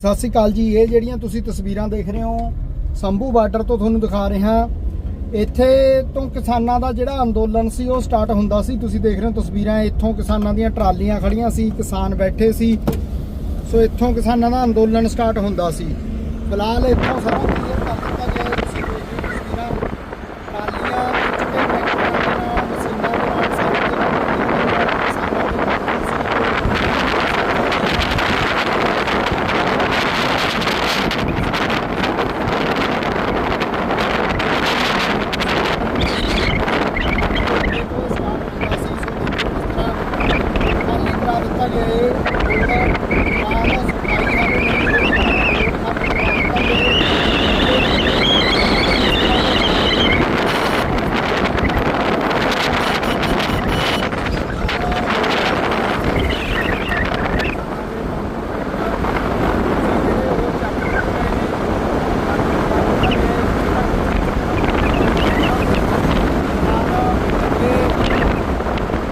ਸਤਿ ਸ੍ਰੀ ਅਕਾਲ ਜੀ, ਇਹ ਜਿਹੜੀਆਂ ਤੁਸੀਂ ਤਸਵੀਰਾਂ ਦੇਖ ਰਹੇ ਹੋ, ਸੰਭੂ ਬਾਰਡਰ ਤੋਂ ਤੁਹਾਨੂੰ ਦਿਖਾ ਰਹੇ। ਹਾਂ ਇੱਥੇ ਤੋਂ ਕਿਸਾਨਾਂ ਦਾ ਜਿਹੜਾ ਅੰਦੋਲਨ ਸੀ, ਉਹ ਸਟਾਰਟ ਹੁੰਦਾ ਸੀ। ਤੁਸੀਂ ਦੇਖ ਰਹੇ ਹੋ ਤਸਵੀਰਾਂ, ਇੱਥੋਂ ਕਿਸਾਨਾਂ ਦੀਆਂ ਟਰਾਲੀਆਂ ਖੜੀਆਂ ਸੀ, ਕਿਸਾਨ ਬੈਠੇ ਸੀ। ਸੋ ਇੱਥੋਂ ਕਿਸਾਨਾਂ ਦਾ ਅੰਦੋਲਨ ਸਟਾਰਟ ਹੁੰਦਾ ਸੀ। ਫਿਲਹਾਲ ਇੱਥੋਂ ਸਾਰਾ ਕਲੀਅਰ ਕਰ ਦਿੱਤਾ ਗਿਆ ਹੈ ਤੁਸੀਂ ਦੇਖ ਰਹੇ ਹੋ ਤਸਵੀਰਾਂ ਟਰਾਲੀਆਂ ਜਿਹੜੇ ਟਰੈਕਟਰਾਂ ਦੇ ਨਾਲ ਮਸ਼ੀਨਾਂ ਦੇ ਨਾਲ ਸਾਰੇ ਕਿਸਾਨਾਂ ਦੇ ਨਾਲ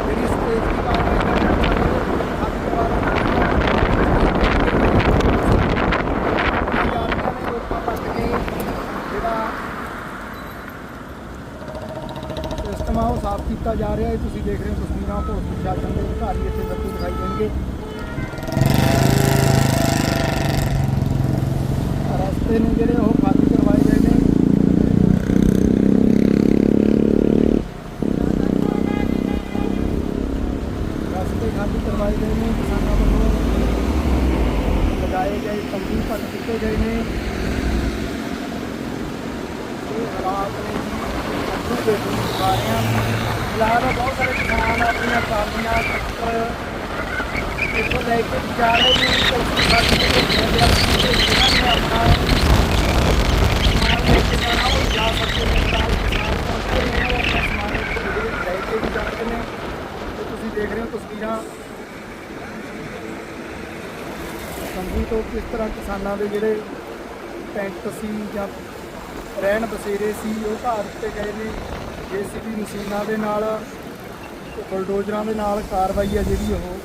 ਜਿਹੜੀ ਸਟੇਜ ਦੀ ਸਿਸਟਮ ਆ ਉਹ ਸਾਫ਼ ਕੀਤਾ ਜਾ ਰਿਹਾ ਹੈ ਤੁਸੀਂ ਦੇਖ ਰਹੇ ਹੋ ਤਸਵੀਰਾਂ ਤੋਂ ਪ੍ਰਸ਼ਾਸਨ ਦੇ ਅਧਿਕਾਰੀ ਇੱਥੇ ਸਭ ਦਿਖਾਈ ਦੇਣਗੇ ਰਸਤੇ ਨੇ ਜਿਹੜੇ ਉਹ ਖਾਲੀ ਕਰਵਾਏ ਗਏ ਨੇ ਰਸਤੇ ਖਾਲੀ ਕਰਵਾਏ ਗਏ ਨੇ ਕਿਸਾਨਾਂ ਵੱਲੋਂ ਲਗਾਏ ਗਏ ਤੰਬੂ ਭੰਨ ਦਿੱਤੇ ਗਏ ਨੇ ਇਹ ਹਾਲਾਤ ਨੇ ਅੱਗੇ ਦੇ ਦਿਖਾ ਰਹੇ ਹਾਂ ਫਿਲਹਾਲ ਬਹੁਤ ਸਾਰੇ ਕਿਸਾਨ ਆਪਣੀਆਂ ਟਰਾਲੀਆਂ ਟਰੈਕਟਰ ਇੱਥੋਂ ਲੈ ਕੇ ਜਾ ਰਹੇ ਨੇ ਕੋਸ਼ਿਸ਼ ਕਰ ਰਹੇ ਨੇ ਜਿਹਨਾਂ ਨੇ ਆਪਣਾ ਸਮਾਨ ਲੈ ਕੇ ਜਾਣਾ ਉਹ ਜਾ ਸਕਦੇ ਨੇ ਨਾਲ ਕਿਸਾਨ ਪਹੁੰਚੇ ਨੇ ਉਹ ਆਪਣਾ ਸਮਾਨ ਲੈ ਕੇ ਵੀ ਜਾਂਦੇ ਨੇ ਤੇ ਤੁਸੀਂ ਦੇਖ ਰਹੇ ਹੋ ਤਸਵੀਰਾਂ ਸੰਭੂ ਤੋਂ ਕਿਸ ਤਰ੍ਹਾਂ ਕਿਸਾਨਾਂ ਦੇ ਜਿਹੜੇ ਟੈਂਟ ਸੀ ਜਾਂ ਰਹਿਣ ਬਸੇਰੇ ਸੀ, ਉਹ ਘਰ ਉੱਤੇ ਗਏ ਨੇ। ਜੀਸੀਬੀ ਮਸ਼ੀਨਾਂ ਦੇ ਨਾਲ ਤੇ ਬਲਡੋਜ਼ਰਾਂ ਦੇ ਨਾਲ ਕਾਰਵਾਈ ਆ ਜਿਹੜੀ ਉਹ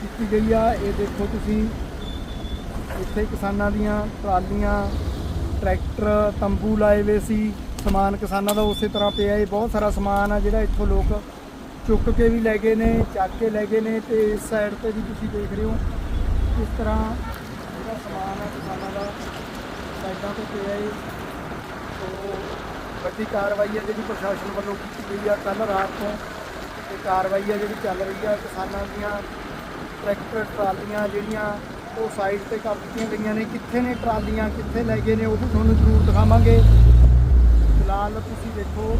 ਕੀਤੀ ਗਈ ਆ। ਇਹ ਦੇਖੋ ਤੁਸੀਂ, ਇੱਥੇ ਕਿਸਾਨਾਂ ਦੀਆਂ ਟਰਾਲੀਆਂ, ਟਰੈਕਟਰ, ਤੰਬੂ ਲਾਏ ਹੋਏ ਸੀ। ਸਮਾਨ ਕਿਸਾਨਾਂ ਦਾ ਉਸੇ ਤਰ੍ਹਾਂ ਪਿਆ। ਇਹ ਬਹੁਤ ਸਾਰਾ ਸਮਾਨ ਆ ਜਿਹੜਾ ਇੱਥੋਂ ਲੋਕ ਚੁੱਕ ਕੇ ਵੀ ਲੈ ਗਏ ਨੇ, ਚੱਕ ਕੇ ਲੈ ਗਏ ਨੇ ਤੇ ਇਸ ਸਾਈਡ ਤੇ ਵੀ ਤੁਸੀਂ ਦੇਖ ਰਹੇ ਹੋ। ਕਿਸ ਤਰ੍ਹਾਂ ਜਿਹੜਾ ਸਮਾਨ ਆ ਕਿਸਾਨਾਂ ਦਾ ਸਾਈਡਾਂ ਤੇ ਪਿਆ ਹੈ ਸੋ ਵੱਡੀ ਕਾਰਵਾਈ ਹੈ ਜਿਹੜੀ ਪ੍ਰਸ਼ਾਸਨ ਵੱਲੋਂ ਕੀਤੀ ਗਈ ਆ ਕੱਲ ਰਾਤ ਤੋਂ। ਤੇ ਕਾਰਵਾਈ ਆ ਜਿਹੜੀ ਚੱਲ ਰਹੀ ਆ। ਕਿਸਾਨਾਂ ਦੀਆਂ ਟਰੈਕਟਰ, ਟਰਾਲੀਆਂ ਜਿਹੜੀਆਂ, ਉਹ ਸਾਈਡ ਤੇ ਕਰ ਦਿੱਤੀਆਂ ਗਈਆਂ ਨੇ। ਕਿੱਥੇ ਨੇ ਟਰਾਲੀਆਂ, ਕਿੱਥੇ ਲੈ ਗਏ ਨੇ, ਉਹ ਵੀ ਤੁਹਾਨੂੰ ਜ਼ਰੂਰ ਦਿਖਾਵਾਂਗੇ। ਫਿਲਹਾਲ ਤੁਸੀਂ ਦੇਖੋ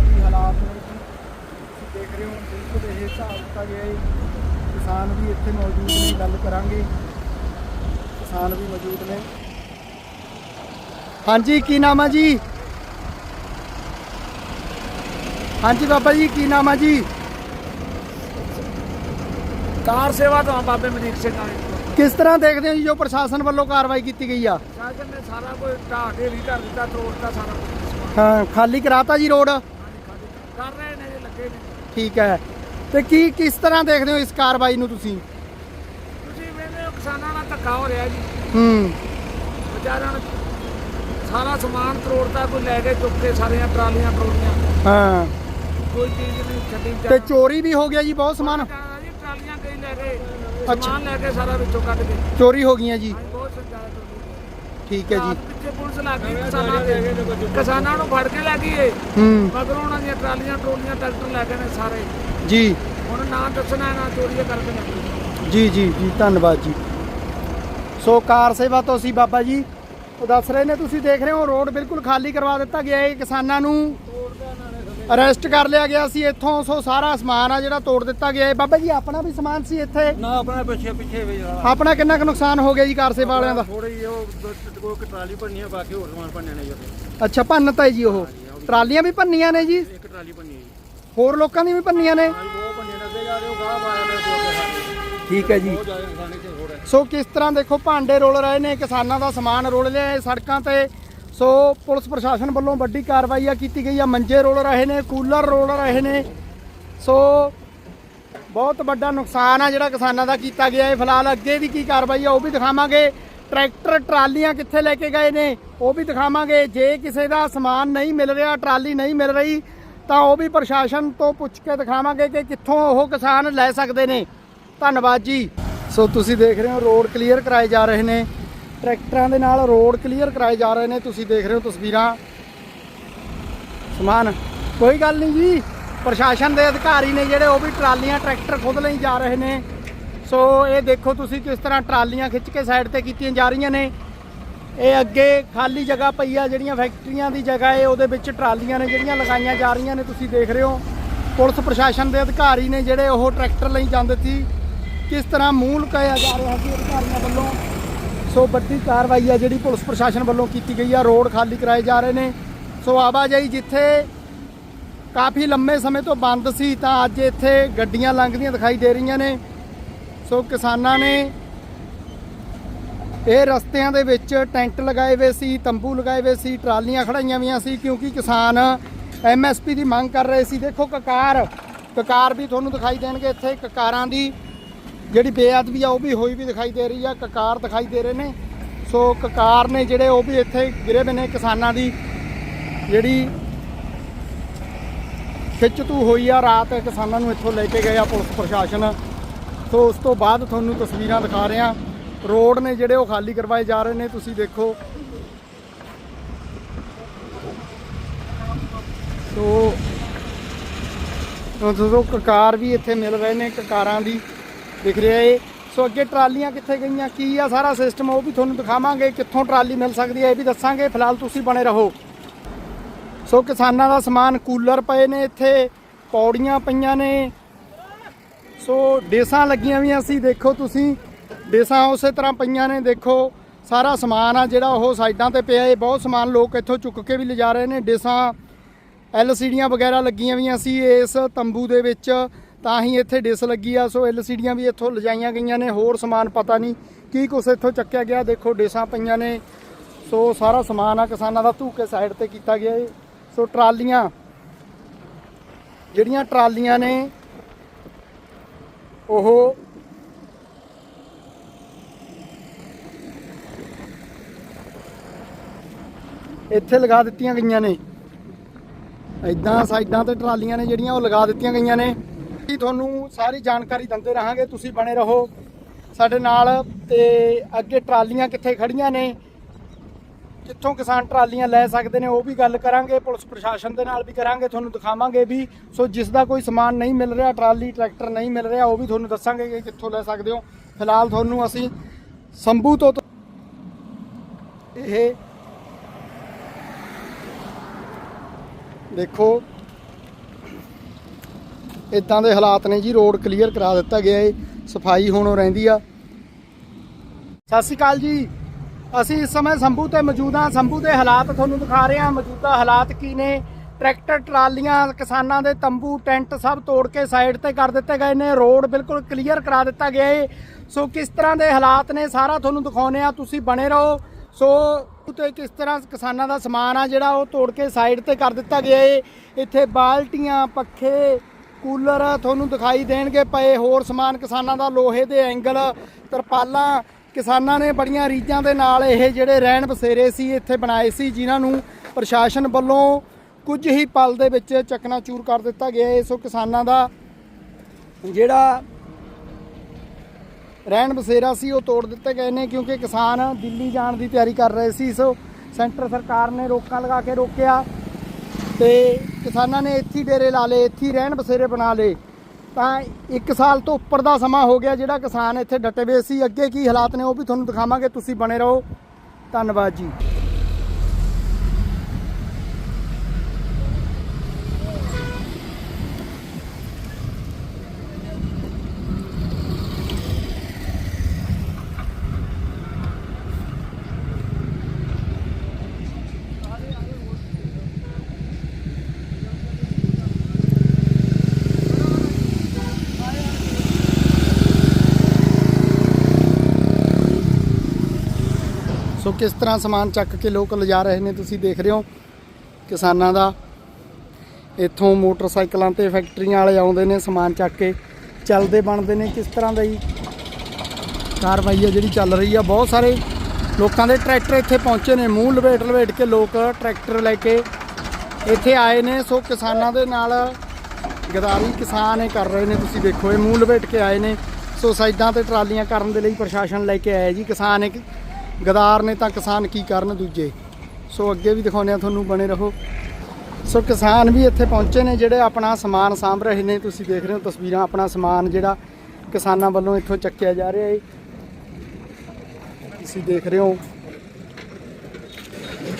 ਕੀ ਹਾਲਾਤ ਨੇ। ਤੁਸੀਂ ਦੇਖ ਰਹੇ ਹੋ, ਬਿਲਕੁਲ ਇਹ ਹਿਸਾਬ ਦਿੱਤਾ ਗਿਆ ਹੈ ਕਿਸਾਨ ਵੀ ਇੱਥੇ ਮੌਜੂਦ ਨੇ, ਗੱਲ ਕਰਾਂਗੇ। ਕਿਸਾਨ ਵੀ ਮੌਜੂਦ ਨੇ। ਹਾਂਜੀ ਕੀ ਨਾਮ ਆ ਜੀ? ਹਾਂਜੀ ਬਾਬਾ ਜੀ ਕੀ ਨਾਮ ਆ ਜੀ? ਕਾਰ ਸੇਵਾ ਤੋਂ ਹਾਂ ਬਾਬੇ ਮਨੀਕ ਸਿੰਘ ਆਏ ਕਿਸ ਤਰ੍ਹਾਂ ਦੇਖਦੇ ਹੋ ਜੀ ਜੋ ਪ੍ਰਸ਼ਾਸਨ ਵੱਲੋਂ ਕਾਰਵਾਈ ਕੀਤੀ ਗਈ ਆ? ਸ਼ਾਸਨ ਨੇ ਸਾਰਾ ਕੁਝ ਢਾਹ ਕੇ ਵੀ ਕਰ ਦਿੱਤਾ ਤੋੜਤਾ ਸਾਰਾ ਕੁਝ। ਹਾਂ ਖਾਲੀ ਕਰਾਤਾ ਜੀ ਰੋਡ? ਕਰ ਰਹੇ ਨੇ ਜੇ ਲੱਗੇ ਨੇ ਠੀਕ ਹੈ। ਤੇ ਕੀ ਕਿਸ ਤਰ੍ਹਾਂ ਦੇਖਦੇ ਹੋ ਇਸ ਕਾਰਵਾਈ ਨੂੰ ਤੁਸੀਂ ਵੇਖਦੇ ਹੋ ਕਿਸਾਨਾਂ ਨਾਲ ਧੱਕਾ ਹੋ ਰਿਹਾ ਜੀ। ਹੂੰ। ਵਿਚਾਰਿਆਂ ਨੂੰ ਸਾਰਾ ਸਮਾਨ ਤੋੜਤਾ ਕੋਈ ਲੈ ਕੇ ਚੁੱਕ ਕੇ ਸਾਰੀਆਂ ਟਰਾਲੀਆਂ ਟਰੋਲੀਆਂ। ਹਾਂ। ਕੋਈ ਚੀਜ਼ ਨਹੀਂ ਛੱਡੀ ਤੇ ਚੋਰੀ ਵੀ ਹੋ ਗਿਆ ਜੀ ਬਹੁਤ ਸਮਾਨ। ਜੀ ਟਰਾਲੀਆਂ ਕਈ ਲੈ ਗਏ ਅੱਛਾ। ਸਮਾਨ ਲੈ ਕੇ ਸਾਰਾ ਵਿੱਚੋਂ ਕੱਢ ਕੇ। ਚੋਰੀ ਹੋ ਗਈਆਂ ਜੀ। ਬਹੁਤ ਠੀਕ ਹੈ ਜੀ। ਪਿੱਛੇ ਪੁਲਿਸ ਲੱਗ ਗਈ ਕਿਸਾਨਾਂ ਨੂੰ ਫੜ ਕੇ ਲੈ ਗਈ ਏ। ਹੂੰ। ਮਗਰ ਉਹਨਾਂ ਦੀਆਂ ਟਰਾਲੀਆਂ ਟਰੋਲੀਆਂ ਟਰੈਕਟਰ ਲੈ ਗਏ ਨੇ ਸਾਰੇ। ਜੀ। ਹੁਣ ਨਾ ਦੱਸਣਾ ਨਾ ਚੋਰੀ ਕਰਕੇ ਨਾ ਜੀ ਜੀ ਜੀ। ਧੰਨਵਾਦ ਜੀ। ਸੋ ਕਾਰ ਸੇਵਾ ਤੋਂ ਅਸੀਂ ਬਾਬਾ ਜੀ। ਉਹ ਦੱਸ ਰਹੇ ਨੇ ਤੁਸੀਂ ਦੇਖ ਰਹੇ ਹੋ ਰੋਡ ਬਿਲਕੁਲ ਖਾਲੀ ਕਰਵਾ ਦਿੱਤਾ ਗਿਆ ਹੈ। ਕਿਸਾਨਾਂ ਨੂੰ ਅਰੈਸਟ ਕਰ ਲਿਆ ਗਿਆ ਸੀ ਇੱਥੋਂ। ਸੋ ਸਾਰਾ ਸਮਾਨ ਆ ਜਿਹੜਾ ਤੋੜ ਦਿੱਤਾ ਗਿਆ ਹੈ। ਬਾਬਾ ਜੀ ਆਪਣਾ ਵੀ ਸਮਾਨ ਸੀ ਇੱਥੇ? ਨਾ ਆਪਣਾ ਪਿੱਛੇ ਪਿੱਛੇ ਵੀ ਆਪਣਾ ਕਿੰਨਾ ਕੁ ਨੁਕਸਾਨ ਹੋ ਗਿਆ ਜੀ ਕਾਰ ਸੇਵਾ ਵਾਲਿਆਂ ਦਾ? ਥੋੜੀ ਉਹ ਕੋਈ ਇੱਕ ਟਰਾਲੀ ਭੰਨੀ ਆ ਬਾਕੀ ਹੋਰ ਸਮਾਨ ਭੰਨਿਆ ਨੇ ਜੀ ਅੱਛਾ ਭੰਨਤਾ ਜੀ ਉਹ। ਟਰਾਲੀਆਂ ਵੀ ਭੰਨੀਆਂ ਨੇ ਜੀ? ਇੱਕ ਟਰਾਲੀ ਭੰਨੀ ਹੈ ਜੀ ਹੋਰ ਲੋਕਾਂ ਦੀਆਂ ਵੀ ਭੰਨੀਆਂ ਨੇ? ਉਹ ਦੋ ਠੀਕ ਹੈ ਜੀ। ਸੋ ਕਿਸ ਤਰ੍ਹਾਂ ਦੇਖੋ ਭਾਂਡੇ ਰੋਲ ਰਹੇ ਨੇ, ਕਿਸਾਨਾਂ ਦਾ ਸਮਾਨ ਰੋਲ ਰਿਹਾ ਹੈ ਸੜਕਾਂ ਤੇ। ਸੋ ਪੁਲਿਸ ਪ੍ਰਸ਼ਾਸਨ ਵੱਲੋਂ ਵੱਡੀ ਕਾਰਵਾਈ ਆ ਕੀਤੀ ਗਈ ਆ, ਮੰਜੇ ਰੋਲ ਰਹੇ ਨੇ, ਕੂਲਰ ਰੋਲ ਰਹੇ ਨੇ। ਸੋ ਬਹੁਤ ਵੱਡਾ ਨੁਕਸਾਨ ਆ ਜਿਹੜਾ ਕਿਸਾਨਾਂ ਦਾ ਕੀਤਾ ਗਿਆ ਹੈ। ਫਿਲਹਾਲ ਅੱਗੇ ਦੀ ਕੀ ਕਾਰਵਾਈ ਆ ਉਹ ਵੀ ਦਿਖਾਵਾਂਗੇ। ਟਰੈਕਟਰ, ਟਰਾਲੀਆਂ ਕਿੱਥੇ ਲੈ ਕੇ ਗਏ ਨੇ, ਉਹ ਵੀ ਦਿਖਾਵਾਂਗੇ। ਜੇ ਕਿਸੇ ਦਾ ਸਮਾਨ ਨਹੀਂ ਮਿਲ ਰਿਹਾ, ਟਰਾਲੀ ਨਹੀਂ ਮਿਲ ਰਹੀ, ਤਾਂ ਉਹ ਵੀ ਪ੍ਰਸ਼ਾਸਨ ਤੋਂ ਪੁੱਛ ਕੇ ਦਿਖਾਵਾਂਗੇ ਕਿ ਕਿੱਥੋਂ ਉਹ ਕਿਸਾਨ ਲੈ ਸਕਦੇ ਨੇ। ਧੰਨਵਾਦ ਜੀ। ਸੋ ਤੁਸੀਂ ਦੇਖ ਰਹੇ ਹੋ ਰੋਡ ਕਲੀਅਰ ਕਰਾਏ ਜਾ ਰਹੇ ਨੇ। ਟਰੈਕਟਰਾਂ ਦੇ ਨਾਲ ਰੋਡ ਕਲੀਅਰ ਕਰਾਏ ਜਾ ਰਹੇ ਨੇ। ਤੁਸੀਂ ਦੇਖ ਰਹੇ ਹੋ ਤਸਵੀਰਾਂ। ਸਮਾਨ। ਕੋਈ ਗੱਲ ਨਹੀਂ ਜੀ। ਪ੍ਰਸ਼ਾਸਨ ਦੇ ਅਧਿਕਾਰੀ ਨੇ ਜਿਹੜੇ ਉਹ ਵੀ ਟਰਾਲੀਆਂ ਟਰੈਕਟਰ ਖੁਦ ਲਈ ਜਾ ਰਹੇ ਨੇ। ਸੋ ਇਹ ਦੇਖੋ ਤੁਸੀਂ ਕਿਸ ਤਰ੍ਹਾਂ ਟਰਾਲੀਆਂ ਖਿੱਚ ਕੇ ਸਾਈਡ ਤੇ ਕੀਤੀਆਂ ਜਾ ਰਹੀਆਂ ਨੇ। ਇਹ ਅੱਗੇ ਖਾਲੀ ਜਗ੍ਹਾ ਪਈ ਆ ਜਿਹੜੀਆਂ ਫੈਕਟਰੀਆਂ ਦੀ ਜਗ੍ਹਾ ਏ ਉਹਦੇ ਵਿੱਚ ਟਰਾਲੀਆਂ ਨੇ ਜਿਹੜੀਆਂ ਲਗਾਈਆਂ ਜਾ ਰਹੀਆਂ ਨੇ। ਤੁਸੀਂ ਦੇਖ ਰਹੇ ਹੋ। ਪੁਲਿਸ ਪ੍ਰਸ਼ਾਸਨ ਦੇ ਅਧਿਕਾਰੀ ਨੇ ਜਿਹੜੇ ਉਹ ਟਰੈਕਟਰ ਲਈ ਜਾਂਦੇ ਸੀ। ਕਿਸ ਤਰ੍ਹਾਂ ਮੂੰਹ ਲੁਕਾਇਆ ਜਾ ਰਿਹਾ ਸੀ ਅਧਿਕਾਰੀਆਂ ਵੱਲੋਂ? ਸੋ ਵੱਡੀ ਕਾਰਵਾਈ ਆ ਜਿਹੜੀ ਪੁਲਿਸ ਪ੍ਰਸ਼ਾਸਨ ਵੱਲੋਂ ਕੀਤੀ ਗਈ ਆ। ਰੋਡ ਖਾਲੀ ਕਰਾਏ ਜਾ ਰਹੇ ਨੇ। ਸੋ ਆਵਾਜਾਈ ਜਿੱਥੇ ਕਾਫੀ ਲੰਮੇ ਸਮੇਂ ਤੋਂ ਬੰਦ ਸੀ, ਤਾਂ ਅੱਜ ਇੱਥੇ ਗੱਡੀਆਂ ਲੰਘਦੀਆਂ ਦਿਖਾਈ ਦੇ ਰਹੀਆਂ ਨੇ। ਸੋ ਕਿਸਾਨਾਂ ਨੇ ਇਹ ਰਸਤਿਆਂ ਦੇ ਵਿੱਚ ਟੈਂਟ ਲਗਾਏ ਹੋਏ ਸੀ, ਤੰਬੂ ਲਗਾਏ ਹੋਏ ਸੀ, ਟਰਾਲੀਆਂ ਖੜਾਈਆਂ ਹੋਈਆਂ ਸੀ, ਕਿਉਂਕਿ ਕਿਸਾਨ ਐਮਐਸਪੀ ਦੀ ਮੰਗ ਕਰ ਰਹੇ ਸੀ। ਦੇਖੋ ਕਕਾਰ ਕਕਾਰ ਵੀ ਤੁਹਾਨੂੰ ਦਿਖਾਈ ਦੇਣਗੇ ਇੱਥੇ। ਕਕਾਰਾਂ ਦੀ ਜਿਹੜੀ ਬੇਅਦਬੀ ਆ, ਉਹ ਵੀ ਹੋਈ ਵੀ ਦਿਖਾਈ ਦੇ ਰਹੀ ਆ, ਕਕਾਰ ਦਿਖਾਈ ਦੇ ਰਹੇ ਨੇ। ਸੋ ਕਕਾਰ ਨੇ ਜਿਹੜੇ, ਉਹ ਵੀ ਇੱਥੇ ਗਿਰੇ ਹੋਏ ਨੇ ਕਿਸਾਨਾਂ ਦੀ। ਜਿਹੜੀ ਖਿੱਚਤੂ ਹੋਈ ਆ ਰਾਤ, ਕਿਸਾਨਾਂ ਨੂੰ ਇੱਥੋਂ ਲੈ ਕੇ ਗਏ ਆ ਪੁਲਿਸ ਪ੍ਰਸ਼ਾਸਨ। ਸੋ ਉਸ ਤੋਂ ਬਾਅਦ ਤੁਹਾਨੂੰ ਤਸਵੀਰਾਂ ਦਿਖਾ ਰਹੇ ਆ। ਰੋਡ ਨੇ ਜਿਹੜੇ, ਉਹ ਖਾਲੀ ਕਰਵਾਏ ਜਾ ਰਹੇ ਨੇ, ਤੁਸੀਂ ਦੇਖੋ। ਸੋ ਦੋਸਤੋ ਕਕਾਰ ਵੀ ਇੱਥੇ ਮਿਲ ਰਹੇ ਨੇ, ਕਕਾਰਾਂ ਦੀ। ਦਿਖ ਰਿਹਾ ਏ। ਸੋ ਅੱਗੇ ਟਰਾਲੀਆਂ ਕਿੱਥੇ ਗਈਆਂ, ਕੀ ਆ ਸਾਰਾ ਸਿਸਟਮ ਉਹ ਵੀ ਤੁਹਾਨੂੰ ਦਿਖਾਵਾਂਗੇ ਕਿੱਥੋਂ ਟਰਾਲੀ ਮਿਲ ਸਕਦੀ ਹੈ, ਇਹ ਵੀ ਦੱਸਾਂਗੇ। ਫਿਲਹਾਲ ਤੁਸੀਂ ਬਣੇ ਰਹੋ। ਸੋ ਕਿਸਾਨਾਂ ਦਾ ਸਮਾਨ ਕੂਲਰ ਪਏ ਨੇ ਇੱਥੇ, ਪੌੜੀਆਂ ਪਈਆਂ ਨੇ। ਸੋ ਡੇਸਾਂ ਲੱਗੀਆਂ ਵੀ ਅਸੀਂ ਦੇਖੋ ਤੁਸੀਂ। ਡੇਸਾਂ ਉਸੇ ਤਰ੍ਹਾਂ ਪਈਆਂ ਨੇ, ਦੇਖੋ। ਸਾਰਾ ਸਮਾਨ ਆ ਜਿਹੜਾ ਉਹ ਸਾਈਡਾਂ ਤੇ ਪਿਆ ਏ। ਬਹੁਤ ਸਮਾਨ ਲੋਕ ਇੱਥੋਂ ਚੁੱਕ ਕੇ ਵੀ ਲਿਜਾ ਰਹੇ ਨੇ। ਡੇਸਾਂ, ਐਲਸੀਡੀਆਂ ਵਗੈਰਾ ਲੱਗੀਆਂ ਵੀਆਂ ਸੀ ਇਸ ਤੰਬੂ ਦੇ ਵਿੱਚ। ਤਾਂ ਹੀ ਇੱਥੇ ਡਿਸ ਲੱਗੀ ਆ। ਸੋ ਐਲਸੀਡੀਆਂ ਵੀ ਇੱਥੋਂ ਲਿਜਾਈਆਂ ਗਈਆਂ ਨੇ। ਹੋਰ ਸਮਾਨ ਪਤਾ ਨਹੀਂ ਕੀ ਕੁਛ ਇੱਥੋਂ ਚੱਕਿਆ ਗਿਆ। ਦੇਖੋ, ਡਿਸਾਂ ਪਈਆਂ ਨੇ। ਸੋ ਸਾਰਾ ਸਮਾਨ ਆ ਕਿਸਾਨਾਂ ਦਾ ਧੂਕੇ ਸਾਈਡ ਤੇ ਕੀਤਾ ਗਿਆ ਏ। ਸੋ ਟਰਾਲੀਆਂ, ਜਿਹੜੀਆਂ ਟਰਾਲੀਆਂ ਨੇ, ਉਹ ਇੱਥੇ ਲਗਾ ਦਿੱਤੀਆਂ ਗਈਆਂ ਨੇ। ਇਦਾਂ ਸਾਈਡਾਂ ਤੇ ਟਰਾਲੀਆਂ ਨੇ ਜਿਹੜੀਆਂ, ਉਹ ਲਗਾ ਦਿੱਤੀਆਂ ਗਈਆਂ ਨੇ। ਅਸੀਂ ਤੁਹਾਨੂੰ ਸਾਰੀ ਜਾਣਕਾਰੀ ਦਿੰਦੇ ਰਹਾਂਗੇ, ਤੁਸੀਂ ਬਣੇ ਰਹੋ। ਸਾਡੇ ਨਾਲ ਤੇ ਅੱਗੇ ਟਰਾਲੀਆਂ ਕਿੱਥੇ ਖੜੀਆਂ ਨੇ, ਕਿੱਥੋਂ ਕਿਸਾਨ ਟਰਾਲੀਆਂ ਲੈ ਸਕਦੇ ਨੇ, ਉਹ ਵੀ ਗੱਲ ਕਰਾਂਗੇ, ਪੁਲਿਸ ਪ੍ਰਸ਼ਾਸਨ ਦੇ ਨਾਲ ਵੀ ਕਰਾਂਗੇ, ਤੁਹਾਨੂੰ ਦਿਖਾਵਾਂਗੇ ਵੀ। ਸੋ ਜਿਸ ਦਾ ਕੋਈ ਸਮਾਨ ਨਹੀਂ ਮਿਲ ਰਿਹਾ, ਟਰਾਲੀ, ਟਰੈਕਟਰ ਨਹੀਂ ਮਿਲ ਰਿਹਾ, ਉਹ ਵੀ ਤੁਹਾਨੂੰ ਦੱਸਾਂਗੇ ਕਿ ਕਿੱਥੋਂ ਲੈ ਸਕਦੇ ਹੋ। ਫਿਲਹਾਲ ਤੁਹਾਨੂੰ ਅਸੀਂ ਸੰਭੂ ਤੋਂ ਇਹ ਦੇਖੋ ਇਦਾਂ ਦੇ ਹਾਲਾਤ ਨੇ ਜੀ ਰੋਡ ਕਲੀਅਰ ਕਰਾ ਦਿੱਤਾ ਗਿਆ ਏ, ਸਫ਼ਾਈ ਹੁਣ ਰਹਿੰਦੀ ਆ। ਸਤਿ ਸ਼੍ਰੀ ਅਕਾਲ ਜੀ। ਅਸੀਂ ਇਸ ਸਮੇਂ ਸੰਭੂ ਤੇ ਮੌਜੂਦ ਹਾਂ। ਸੰਭੂ ਦੇ ਹਾਲਾਤ ਤੁਹਾਨੂੰ ਦਿਖਾ ਰਹੇ ਹਾਂ। ਮੌਜੂਦਾ ਹਾਲਾਤ ਕੀ ਨੇ? ਟਰੈਕਟਰ, ਟਰਾਲੀਆਂ, ਕਿਸਾਨਾਂ ਦੇ ਤੰਬੂ, ਟੈਂਟ ਸਭ ਤੋੜ ਕੇ ਸਾਈਡ ਤੇ ਕਰ ਦਿੱਤੇ ਗਏ ਨੇ। ਰੋਡ ਬਿਲਕੁਲ ਕਲੀਅਰ ਕਰਾ ਦਿੱਤਾ ਗਿਆ ਏ। ਸੋ ਕਿਸ ਤਰ੍ਹਾਂ ਦੇ ਹਾਲਾਤ ਨੇ? ਸਾਰਾ ਤੁਹਾਨੂੰ ਦਿਖਾਉਨੇ ਆ ਤੁਸੀਂ ਬਣੇ ਰਹੋ। ਸੋ ਤੇ ਕਿਸ ਤਰ੍ਹਾਂ ਕਿਸਾਨਾਂ ਦਾ ਸਮਾਨ ਆ ਜਿਹੜਾ ਉਹ ਤੋੜ ਕੇ ਸਾਈਡ ਤੇ ਕਰ ਦਿੱਤਾ ਗਿਆ ਏ। ਇੱਥੇ ਬਾਲਟੀਆਂ, ਪੱਖੇ ਕੂਲਰ ਤੁਹਾਨੂੰ ਦਿਖਾਈ ਦੇਣਗੇ ਪਏ ਹੋਰ ਸਮਾਨ ਕਿਸਾਨਾਂ ਦਾ ਲੋਹੇ ਦੇ ਐਂਗਲ, ਤਰਪਾਲਾਂ, ਕਿਸਾਨਾਂ ਨੇ ਬੜੀਆਂ ਰੀਝਾਂ ਦੇ ਨਾਲ ਇਹ ਜਿਹੜੇ ਰਹਿਣ ਬਸੇਰੇ ਸੀ, ਇੱਥੇ ਬਣਾਏ ਸੀ, ਜਿਨ੍ਹਾਂ ਨੂੰ ਪ੍ਰਸ਼ਾਸਨ ਵੱਲੋਂ ਕੁਝ ਹੀ ਪਲ ਦੇ ਵਿੱਚ ਚਕਨਾਚੂਰ ਕਰ ਦਿੱਤਾ ਗਿਆ। ਹੈ ਸੋ ਕਿਸਾਨਾਂ ਦਾ ਜਿਹੜਾ ਰਹਿਣ ਬਸੇਰਾ ਸੀ, ਉਹ ਤੋੜ ਦਿੱਤੇ ਗਏ ਨੇ, ਕਿਉਂਕਿ ਕਿਸਾਨ ਦਿੱਲੀ ਜਾਣ ਦੀ ਤਿਆਰੀ ਕਰ ਰਹੇ ਸੀ। ਸੋ ਸੈਂਟਰ ਸਰਕਾਰ ਨੇ ਰੋਕਾਂ ਲਗਾ ਕੇ ਰੋਕਿਆ। ਤੇ ਕਿਸਾਨਾਂ ਨੇ ਇੱਥੇ ਡੇਰੇ ਲਾ ਲਏ, ਇੱਥੇ ਰਹਿਣ ਬਸੇਰੇ ਬਣਾ ਲਏ। ਤਾਂ 1 ਸਾਲ ਤੋਂ ਉੱਪਰ ਦਾ ਸਮਾਂ ਹੋ ਗਿਆ ਜਿਹੜਾ ਕਿਸਾਨ ਇੱਥੇ ਡਟੇ ਹੋਏ ਸੀ। ਅੱਗੇ ਕੀ ਹਾਲਾਤ ਨੇ ਉਹ ਵੀ ਤੁਹਾਨੂੰ ਦਿਖਾਵਾਂਗੇ। ਤੁਸੀਂ ਬਣੇ ਰਹੋ। ਧੰਨਵਾਦ ਜੀ। ਕਿਸ ਤਰ੍ਹਾਂ ਸਮਾਨ ਚੱਕ ਕੇ ਲੋਕ ਲਿਜਾ ਰਹੇ ਨੇ ਤੁਸੀਂ ਦੇਖ ਰਹੇ ਹੋ ਕਿਸਾਨਾਂ ਦਾ। ਇੱਥੋਂ ਮੋਟਰਸਾਈਕਲਾਂ ਤੇ ਫੈਕਟਰੀਆਂ ਵਾਲੇ ਆਉਂਦੇ ਨੇ ਸਮਾਨ ਚੱਕ ਕੇ। ਚੱਲਦੇ ਬਣਦੇ ਨੇ ਕਿਸ ਤਰ੍ਹਾਂ ਦਾ ਹੀ ਕਾਰਵਾਈ ਹੈ ਜਿਹੜੀ ਚੱਲ ਰਹੀ ਆ। ਬਹੁਤ ਸਾਰੇ ਲੋਕਾਂ ਦੇ ਟਰੈਕਟਰ ਇੱਥੇ ਪਹੁੰਚੇ ਨੇ। ਮੂੰਹ ਲਵੇਟ ਲਵੇਟ ਕੇ ਲੋਕ ਟਰੈਕਟਰ ਲੈ ਕੇ ਇੱਥੇ ਆਏ ਨੇ। ਸੋ ਕਿਸਾਨਾਂ ਦੇ ਨਾਲ ਗਦਾਰੀ ਕਿਸਾਨ ਇਹ ਕਰ ਰਹੇ ਨੇ। ਤੁਸੀਂ ਦੇਖੋ ਇਹ ਮੂੰਹ ਲਵੇਟ ਕੇ ਆਏ ਨੇ। ਸੋ ਸਾਈਡਾਂ ਤੇ ਟਰਾਲੀਆਂ ਕਰਨ ਦੇ ਲਈ ਪ੍ਰਸ਼ਾਸਨ ਲੈ ਕੇ ਆਇਆ ਜੀ ਕਿਸਾਨ ਇੱਕ ਗਦਾਰ ਨੇ ਤਾਂ ਕਿਸਾਨ ਕੀ ਕਰਨ ਦੂਜੇ? ਸੋ ਅੱਗੇ ਵੀ ਦਿਖਾਉਂਦੇ ਆ ਤੁਹਾਨੂੰ ਬਣੇ ਰਹੋ। ਸੋ ਕਿਸਾਨ ਵੀ ਇੱਥੇ ਪਹੁੰਚੇ ਨੇ, ਜਿਹੜੇ ਆਪਣਾ ਸਮਾਨ ਸਾਂਭ ਰਹੇ ਨੇ। ਤੁਸੀਂ ਦੇਖ ਰਹੇ ਹੋ ਤਸਵੀਰਾਂ, ਆਪਣਾ ਸਮਾਨ ਜਿਹੜਾ ਕਿਸਾਨਾਂ ਵੱਲੋਂ ਇੱਥੋਂ ਚੱਕਿਆ ਜਾ ਰਿਹਾ ਹੈ ਤੁਸੀਂ ਦੇਖ ਰਹੇ ਹੋ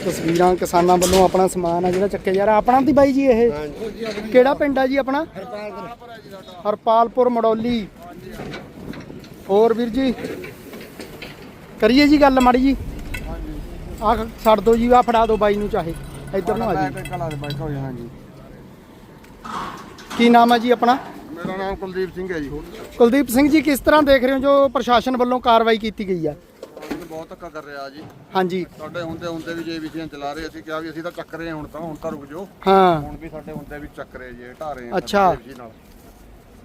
ਤਸਵੀਰਾਂ, ਕਿਸਾਨਾਂ ਵੱਲੋਂ ਆਪਣਾ ਸਮਾਨ ਆ ਜਿਹੜਾ ਚੱਕਿਆ ਜਾ ਰਿਹਾ। ਆਪਣਾ ਦੀ ਬਾਈ ਜੀ ਇਹ? ਕਿਹੜਾ ਪਿੰਡ ਆ ਜੀ ਆਪਣਾ? ਹਰਪਾਲਪੁਰ ਮੜੌਲੀ। ਹੋਰ ਵੀਰ ਜੀ? ਕਰੀਏ ਜੀ ਗੱਲ ਮਾੜੀ ਜੀ। ਆ ਛੱਡ ਦਿਓ ਜੀ ਆ ਫੜਾ ਦਿਓ ਬਾਈ ਨੂੰ ਚਾਹੇ। ਇੱਧਰ ਨੂੰ ਆ ਜੀ। ਕਲਾ ਦੇ ਬਾਈਕ ਹੋਏ ਹਾਂਜੀ। ਕੀ ਨਾਮ ਹੈ ਜੀ ਆਪਣਾ? ਮੇਰਾ ਨਾਮ ਕੁਲਦੀਪ ਸਿੰਘ ਹੈ ਜੀ। ਕੁਲਦੀਪ ਸਿੰਘ ਜੀ ਕਿਸ ਤਰ੍ਹਾਂ ਦੇਖ ਰਹੇ ਹੋ ਜੋ ਪ੍ਰਸ਼ਾਸਨ ਵੱਲੋਂ ਕਾਰਵਾਈ ਕੀਤੀ ਗਈ ਆ? ਬਹੁਤ ਧੱਕਾ ਕਰ ਰਿਹਾ ਜੀ। ਹਾਂਜੀ। ਸਾਡੇ ਹੁੰਦੇ ਹੁੰਦੇ ਵੀ ਜੇਬੀਸੀਆਂ ਚਲਾ ਰਹੇ ਅਸੀਂ ਕਿਹਾ ਵੀ ਅਸੀਂ ਤਾਂ ਚੱਕ ਰਹੇ ਹਾਂ ਹੁਣ ਤਾਂ ਹੁਣ ਤਾਂ ਰੁਕ ਜਾਓ। ਹਾਂ। ਹੁਣ ਵੀ ਸਾਡੇ ਹੁੰਦੇ ਵੀ ਚੱਕ ਰਹੇ ਜੀ ਢਾ ਰਹੇ ਅੱਛਾ।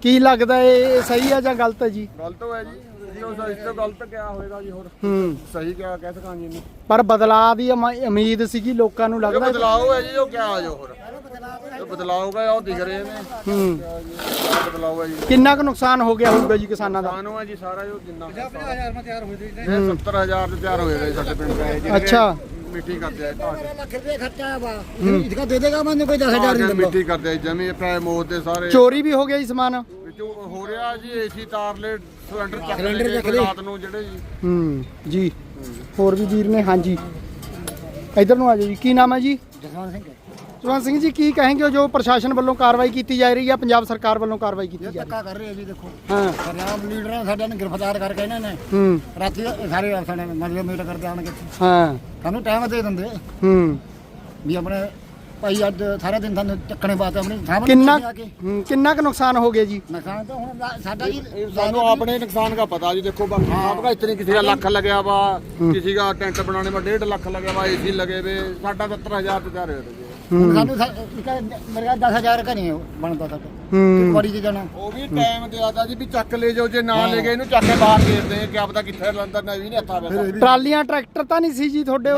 ਕੀ ਲੱਗਦਾ ਇਹ ਸਹੀ ਆ ਜਾਂ ਗਲਤ ਹੈ ਜੀ? ਗਲਤ ਹੋਇਆ ਜੀ। ਪਰ ਬਦਲਾਅ ਦੀ ਉਮੀਦ ਸੀਗੀ ਲੋਕਾਂ ਨੂੰ ਲੱਗਦਾ ਬਦਲਾਅ ਹੈ ਜੀ ਉਹ ਕਿਆ ਆ ਜੋ ਹੋਰ ਇਹ ਉਹ ਦਿਖ ਰਹੇ ਨੇ। ਹੂੰ। ਇਹ ਜੀ ਕਿੰਨਾ ਕੁ ਨੁਕਸਾਨ ਹੋ ਗਿਆ ਹੋਊਗਾ ਜੀ ਕਿਸਾਨਾਂ ਦਾ? ਕਾਨੂੰਨ ਹੈ ਜੀ ਸਾਰਾ ਜੋ। ਜਿੰਨਾ ਚੋਰੀ ਵੀ ਹੋ ਗਿਆ ਜੀ ਸਮਾਨ? ਹੋ ਰਿਹਾ ਜੀ ਏਸੀ ਤਾਰਲੇ ਸਿਲੰਡਰ ਚੱਕ ਸਿਲੰਡਰ ਰਾਤ ਨੂੰ ਜਿਹੜੇ ਜੀ। ਹੂੰ ਜੀ। ਹੋਰ ਵੀ ਵੀਰ ਨੇ ਹਾਂਜੀ। ਇਧਰ ਨੂੰ ਆ ਜਾਓ ਜੀ ਕੀ ਨਾਮ ਹੈ ਜੀ? ਜਸਵੰਤ ਸਿੰਘ ਸੁਰਵੰਤ ਸਿੰਘ ਜੀ ਕੀ ਕਹੇਂਗੇ ਜੋ ਪ੍ਰਸ਼ਾਸਨ ਵੱਲੋਂ ਕਾਰਵਾਈ ਕੀਤੀ ਜਾ ਰਹੀ ਹੈ ਪੰਜਾਬ ਸਰਕਾਰ ਵੱਲੋਂ ਕਾਰਵਾਈ ਕੀਤੀ ਜਾ ਰਹੀ ਹੈ? ਹਾਂ। ਪੰਜਾਬ ਲੀਡਰਾਂ ਸਾਡਿਆਂ ਨੂੰ ਗ੍ਰਿਫਤਾਰ ਕਰਕੇ ਇਹਨਾਂ ਨੇ ਹੂੰ। ਰਾਤੀ ਸਾਰੇ ਸਾਡੇ ਮਤਲਬ ਮੀਟ ਕਰਦੇ ਆਣ ਹਾਂ। ਸਾਨੂੰ ਟਾਈਮ ਦੇ ਦਿੰਦੇ। ਹੂੰ। ਵੀ ਆਪਣੇ ਭਾਈ ਅੱਜ ਸਾਰਾ ਦਿਨ ਸਾਨੂੰ ਚੱਕਣੇ ਬਾਤ ਆਪਣੇ ਕਿੰਨਾ ਕਿੰਨਾ ਕੁ ਨੁਕਸਾਨ ਹੋ ਗਿਆ ਜੀ? ਨੁਕਸਾਨ ਤਾਂ ਹੁਣ ਸਾਡਾ ਜੀ ਸਾਨੂੰ ਆਪਣੇ ਨੁਕਸਾਨ ਦਾ ਪਤਾ ਜੀ ਦੇਖੋ ਬਾਕੀ ਆਪਕਾ ਇਤਨੇ ਕਿਸੇ ਦਾ ਲੱਖ ਲੱਗਿਆ ਵਾ ਕਿਸੇ ਦਾ ਟੈਂਟ ਬਣਾਉਣੇ ਵਾ 1.5 ਲੱਖ ਲੱਗਿਆ ਵਾ ਏਸੀ ਲਗੇ ਵੇ ਸਾਡਾ 70000 ਰੁਪਏ ਰੇਟ ਜੀ ਸਾਨੂੰ ਮੇਰੇ ਖਿਆਲ 10000 ਘਰੇ ਬਣਦਾ ਸਾਡਾ ਹੂੰ। ਵੀ ਟਾਈਮ ਤੇ ਆਦਾ ਜੀ ਵੀ ਚੱਕ ਲੈ ਜਾਓ ਜੇ ਨਾ ਲੈ ਗਏ ਇਹਨੂੰ ਚੱਕ ਕੇ ਬਾਹਰ ਦੇ ਦਿੰਦੇ ਕਿ ਆਪਦਾ ਕਿੱਥੇ ਲੰਦਰ ਨਾ ਵੀ ਟਰਾਲੀਆਂ ਟਰੈਕਟਰ ਤਾਂ ਨਹੀਂ ਸੀ ਜੀ ਤੁਹਾਡੇ